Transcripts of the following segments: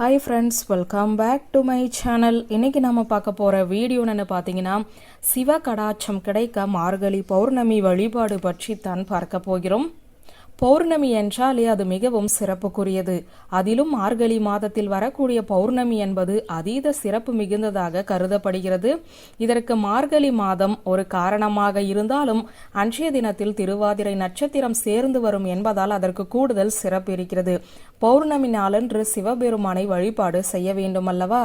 Hi friends welcome back to my channel இன்னைக்கு நம்ம பார்க்க போகிற வீடியோ பார்த்தீங்கன்னா சிவ கடாட்சம் கிடைக்க மார்கழி பௌர்ணமி வழிபாடு பற்றி தான் பார்க்க போகிறோம். பௌர்ணமி என்றாலே அது மிகவும் சிறப்புக்குரியது. அதிலும் மார்கழி மாதத்தில் வரக்கூடிய பௌர்ணமி என்பது அதீத சிறப்பு மிகுந்ததாக கருதப்படுகிறது. இதற்கு மார்கழி மாதம் ஒரு காரணமாக இருந்தாலும் அன்றைய தினத்தில் திருவாதிரை நட்சத்திரம் சேர்ந்து வரும் என்பதால் அதற்கு கூடுதல் சிறப்பு இருக்கிறது. பௌர்ணமி நாளன்று சிவபெருமானை வழிபாடு செய்ய வேண்டும் அல்லவா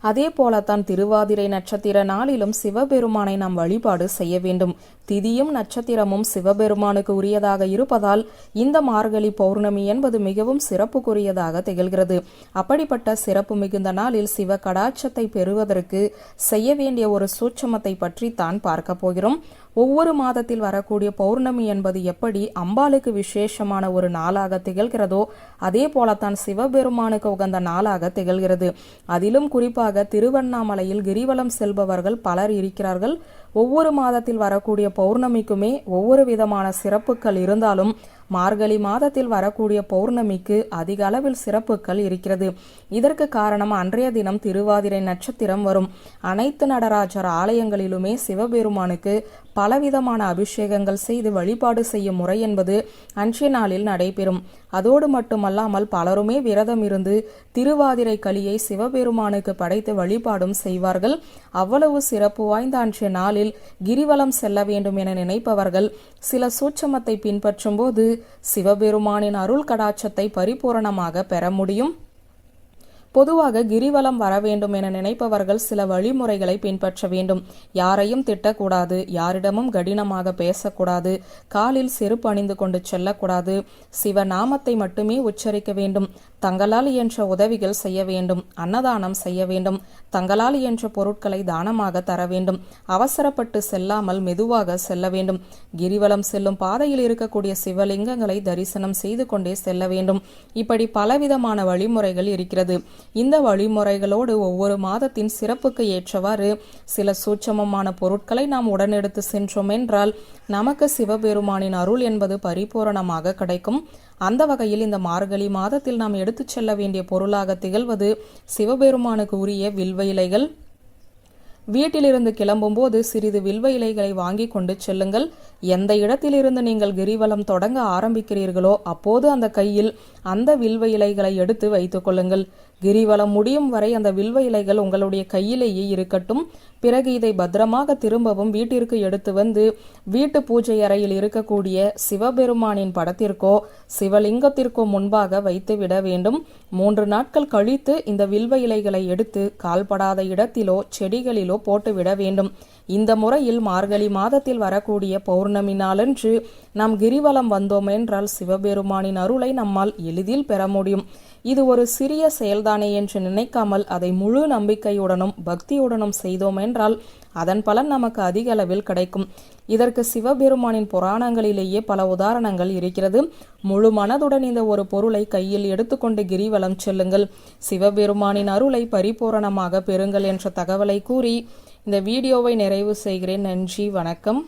அதே போலத்தான் திருவாதிரை நட்சத்திர நாளிலும் சிவபெருமானை நாம் வழிபாடு செய்ய வேண்டும். திதியும் நட்சத்திரமும் சிவபெருமானுக்கு உரியதாக இருப்பதால் இந்த மார்கழி பௌர்ணமி என்பது மிகவும் சிறப்புக்குரியதாக திகழ்கிறது. அப்படிப்பட்ட சிறப்பு மிகுந்த நாளில் சிவ கடாட்சத்தை பெறுவதற்கு செய்ய வேண்டிய ஒரு சூட்சமத்தை பற்றி தான் பார்க்க போகிறோம். ஒவ்வொரு மாதத்தில் வரக்கூடிய பௌர்ணமி என்பது எப்படி அம்பாளுக்கு விசேஷமான ஒரு நாளாக திகழ்கிறதோ அதே போலத்தான் சிவபெருமானுக்கு உகந்த நாளாக திகழ்கிறது. அதிலும் குறிப்பாக திருவண்ணாமலையில் கிரிவலம் செல்பவர்கள் பலர் இருக்கிறார்கள். ஒவ்வொரு மாதத்தில் வரக்கூடிய பௌர்ணமிக்குமே ஒவ்வொரு விதமான சிறப்புகள் இருந்தாலும் மார்கழி மாதத்தில் வரக்கூடிய பௌர்ணமிக்கு அதிக அளவில் சிறப்புகள் இருக்கிறது. இதற்கு காரணம் அன்றைய தினம் திருவாதிரை நட்சத்திரம் வரும். அனைத்து நடராஜர் ஆலயங்களிலுமே சிவபெருமானுக்கு பலவிதமான அபிஷேகங்கள் செய்து வழிபாடு செய்யும் முறை என்பது அன்றைய நாளில் நடைபெறும். அதோடு மட்டுமல்லாமல் பலருமே விரதம் இருந்து திருவாதிரை களியை சிவபெருமானுக்கு படைத்து வழிபாடும் செய்வார்கள். அவ்வளவு சிறப்பு வாய்ந்த அன்றைய நாளில் கிரிவலம் செல்ல வேண்டும் என நினைப்பவர்கள் சில சூட்சமத்தை பின்பற்றும் போது சிவபெருமானின் அருள் கடாட்சத்தை பரிபூரணமாக பெற முடியும். பொதுவாக கிரிவலம் வர வேண்டும் என நினைப்பவர்கள் சில வழிமுறைகளை பின்பற்ற வேண்டும். யாரையும் திட்டக்கூடாது யாரிடமும் கடினமாக பேசக்கூடாது காலில் செருப்பு அணிந்து கொண்டு செல்லக்கூடாது. சிவநாமத்தை மட்டுமே உச்சரிக்க வேண்டும். தங்களால் இயன்ற உதவிகள் செய்ய வேண்டும். அன்னதானம் செய்ய வேண்டும். தங்களால் இயன்ற பொருட்களை தானமாக தர வேண்டும். அவசரப்பட்டு செல்லாமல் மெதுவாக செல்ல வேண்டும். கிரிவலம் செல்லும் பாதையில் இருக்கக்கூடிய சிவலிங்கங்களை தரிசனம் செய்து கொண்டே செல்ல வேண்டும். இப்படி பலவிதமான வழிமுறைகள் இருக்கிறது. இந்த வழிமுறைகளோடு ஒவ்வொரு மாதத்தின் சிறப்புக்கு ஏற்றவாறு சில சூட்சமமான பொருட்களை நாம் உடனெடுத்து சென்றோம் என்றால் நமக்கு சிவபெருமானின் அருள் என்பது பரிபூரணமாக கிடைக்கும். அந்த வகையில் இந்த மார்கழி மாதத்தில் நாம் எடுத்துச் செல்ல வேண்டிய பொருளாக திகழ்வது சிவபெருமானுக்கு உரிய வில்வ இலைகள் வீட்டிலிருந்து கிளம்பும்போது சிறிது வில்வ இலைகளை வாங்கி கொண்டு செல்லுங்கள். எந்த இடத்திலிருந்து நீங்கள் கிரிவலம் தொடங்க ஆரம்பிக்கிறீர்களோ அப்போது அந்த கையில் அந்த வில்வ இலைகளை எடுத்து வைத்துக் கொள்ளுங்கள். கிரிவலம் முடியும் வரை அந்த வில்வ இலைகள் உங்களுடைய கையிலேயே இருக்கட்டும். பிறகு இதை பத்திரமாக திரும்பவும் வீட்டிற்கு எடுத்து வந்து வீட்டு பூஜை அறையில் இருக்கக்கூடிய சிவபெருமானின் படத்திற்கோ சிவலிங்கத்திற்கோ முன்பாக வைத்து விட வேண்டும். மூன்று நாட்கள் கழித்து இந்த வில்வ இலைகளை எடுத்து கால்படாத இடத்திலோ செடிகளிலோ போட்டுவிட வேண்டும். இந்த முறையில் மார்கழி மாதத்தில் வரக்கூடிய பௌர்ணமி நாளன்று நாம் கிரிவலம் வந்தோம் என்றால் சிவபெருமானின் அருளை நம்மால் எளிதில் பெற முடியும். இது ஒரு சிறிய செயல்தானே என்று நினைக்காமல் அதை முழு நம்பிக்கையுடனும் பக்தியுடனும் செய்தோம் என்றால் அதன் பலன் நமக்கு அதிக அளவில் கிடைக்கும். இதற்கு சிவபெருமானின் புராணங்களிலேயே பல உதாரணங்கள் இருக்கிறது. முழு மனதுடன் இந்த ஒரு பொருளை கையில் எடுத்துக்கொண்டு கிரிவலம் செல்லுங்கள். சிவபெருமானின் அருளை பரிபூரணமாக பெறுங்கள் என்ற தகவலை கூறி இந்த வீடியோவை நிறைவு செய்கிறேன். நன்றி வணக்கம்.